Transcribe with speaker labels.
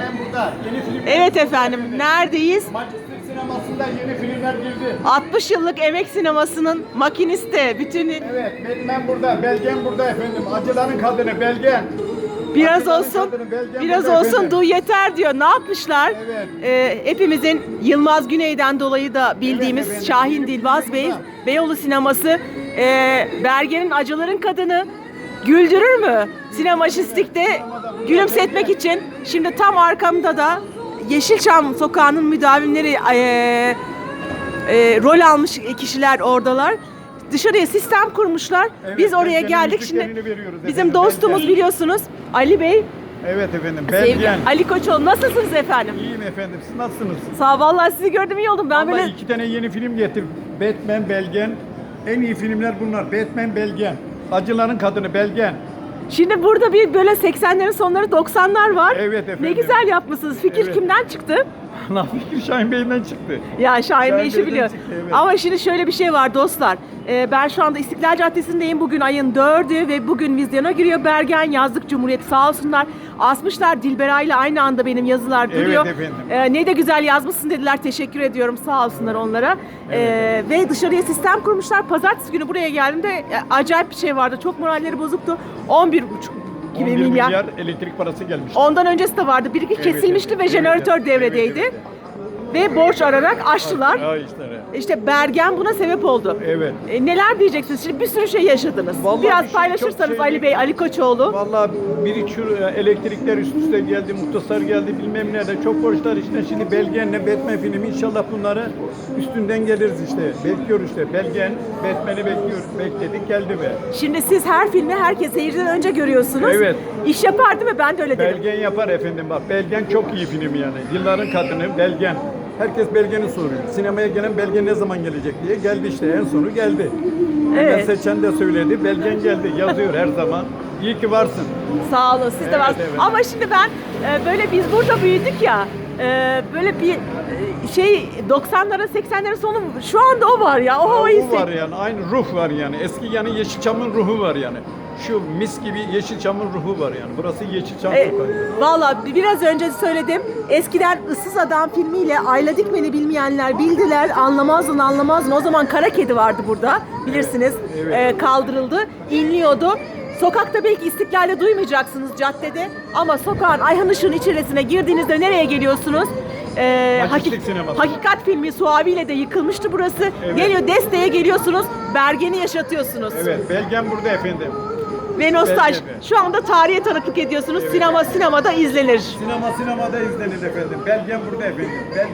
Speaker 1: Batman burada. Yeni film.
Speaker 2: Evet efendim, neredeyiz?
Speaker 1: Manchester sinemasında yeni filmler girdi.
Speaker 2: 60 yıllık emek sinemasının makinisti, bütün
Speaker 1: Evet, Batman burada, Belgen burada efendim. Acıların kadını Belgen.
Speaker 2: biraz
Speaker 1: Acıların
Speaker 2: olsun,
Speaker 1: kadını
Speaker 2: biraz
Speaker 1: burada
Speaker 2: olsun
Speaker 1: efendim.
Speaker 2: du yeter diyor. Ne yapmışlar?
Speaker 1: Evet.
Speaker 2: Ee, hepimizin Yılmaz Güney'den dolayı da bildiğimiz
Speaker 1: efendim,
Speaker 2: Şahin Dilbaz Bey. Beyoğlu sineması, e, Bergen'in Acıların Kadını güldürür mü? Sinemajistikte gülümsetmek için şimdi tam arkamda da Yeşilçam Sokağı'nın müdavimleri e, e, rol almış kişiler oradalar. Dışarıya sistem kurmuşlar.
Speaker 1: Evet,
Speaker 2: Biz oraya geldik şimdi.
Speaker 1: veriyoruz
Speaker 2: Bizim
Speaker 1: efendim,
Speaker 2: dostumuz
Speaker 1: Belgen.
Speaker 2: biliyorsunuz Ali Bey,
Speaker 1: Evet efendim, Belgen.
Speaker 2: Ali Koçoğlu. Nasılsınız efendim?
Speaker 1: İyiyim efendim, siz nasılsınız?
Speaker 2: Sağ ol, vallahi sizi gördüm iyi oldum. Ben
Speaker 1: Vallahi
Speaker 2: böyle
Speaker 1: iki tane yeni film getir. Batman, Belgen. En iyi filmler bunlar. Batman, Belgen. Acıların kadını Belgen.
Speaker 2: şimdi burada bir böyle 80'lerin sonları 90'lar var.
Speaker 1: Evet
Speaker 2: Ne
Speaker 1: efendim.
Speaker 2: güzel yapmışsınız. Fikir
Speaker 1: Evet.
Speaker 2: kimden çıktı?
Speaker 1: Allah fikir Şahin Bey'den çıktı.
Speaker 2: Ya Şahin Bey işi
Speaker 1: Bey'den
Speaker 2: biliyor.
Speaker 1: çıktı, evet.
Speaker 2: Ama şimdi şöyle bir şey var dostlar. Ee, ben şu anda İstiklal Caddesi'ndeyim. Bugün ayın 4'ü ve bugün vizyona giriyor Bergen Yazlık Cumhuriyeti sağ olsunlar. Asmışlar Dilberay ile aynı anda benim yazılar
Speaker 1: Evet
Speaker 2: duruyor.
Speaker 1: efendim.
Speaker 2: Ee, ne de güzel yazmışsın dediler. Teşekkür ediyorum. Sağ olsunlar onlara. Ee, ve dışarıya sistem kurmuşlar. Pazartesi günü buraya geldiğimde e, acayip bir şey vardı. Çok moralleri bozuktu. 11,5 gibi
Speaker 1: 11
Speaker 2: milyar.
Speaker 1: milyar elektrik parası gelmiş.
Speaker 2: Ondan öncesi de vardı. Bir iki kesilmişti ve jeneratör devredeydi. Ve borç ararak açtılar.
Speaker 1: Ya işte. evet.
Speaker 2: İşte Bergen buna sebep oldu.
Speaker 1: Evet.
Speaker 2: E, neler diyeceksiniz? Şimdi bir sürü şey yaşadınız.
Speaker 1: Vallahi
Speaker 2: Biraz
Speaker 1: bir şey
Speaker 2: paylaşırsanız
Speaker 1: şey-
Speaker 2: Ali Bey, Ali Koçoğlu.
Speaker 1: Vallahi bir şu elektrikler üst üste geldi, muhtasar geldi bilmem ne de çok borçlar işte şimdi Belgen'le Batman filmi inşallah bunları üstünden geliriz işte. Bekliyoruz işte. Belgen, Batman'i bekliyoruz. Bekledik geldi be.
Speaker 2: Şimdi siz her filmi herkes seyirciden önce görüyorsunuz.
Speaker 1: Evet.
Speaker 2: İş yapar değil mi? Ben de öyle dedim.
Speaker 1: Belgen yapar efendim bak. Belgen çok iyi film yani. Yılların kadını Belgen. Herkes Belgen'i soruyor. Sinemaya gelen Belgen ne zaman gelecek diye. Geldi işte en sonu geldi.
Speaker 2: Evet.
Speaker 1: Evet. Seçen de söyledi. Belgen geldi. Yazıyor her zaman. İyi ki varsın.
Speaker 2: Sağ olun siz de
Speaker 1: Evet,
Speaker 2: varsınız.
Speaker 1: evet.
Speaker 2: Ama şimdi ben e, böyle biz burada büyüdük ya. e, böyle bir şey 90'lara 80'lerin sonu şu anda o var ya. O havayı
Speaker 1: ruh var yani. Aynı ruh var yani. Eski yani Yeşilçam'ın ruhu var yani. Şu mis gibi Yeşilçam'ın ruhu var yani. Burası Yeşilçam
Speaker 2: E,
Speaker 1: sokağı.
Speaker 2: Valla biraz önce söyledim. Eskiden Issız Adam filmiyle Ayla Dikmen'i bilmeyenler bildiler. Anlamazdın anlamazdın. O zaman kara kedi vardı burada. Bilirsiniz.
Speaker 1: Evet.
Speaker 2: E, kaldırıldı. inliyordu. Sokakta belki istiklale duymayacaksınız caddede. Ama sokağın Ayhan Işık'ın içerisine girdiğinizde nereye geliyorsunuz? E,
Speaker 1: Majestic sineması.
Speaker 2: Hakikat filmi Suavi'yle de yıkılmıştı burası.
Speaker 1: Evet.
Speaker 2: Geliyor desteğe geliyorsunuz. Bergen'i yaşatıyorsunuz.
Speaker 1: Evet. Belgen burada efendim.
Speaker 2: Ve nostalji.
Speaker 1: Evet.
Speaker 2: Şu anda tarihe tanıklık ediyorsunuz. Sinema sinemada izlenir.
Speaker 1: Sinema sinemada izlenir efendim. Belgen burada efendim. Belgen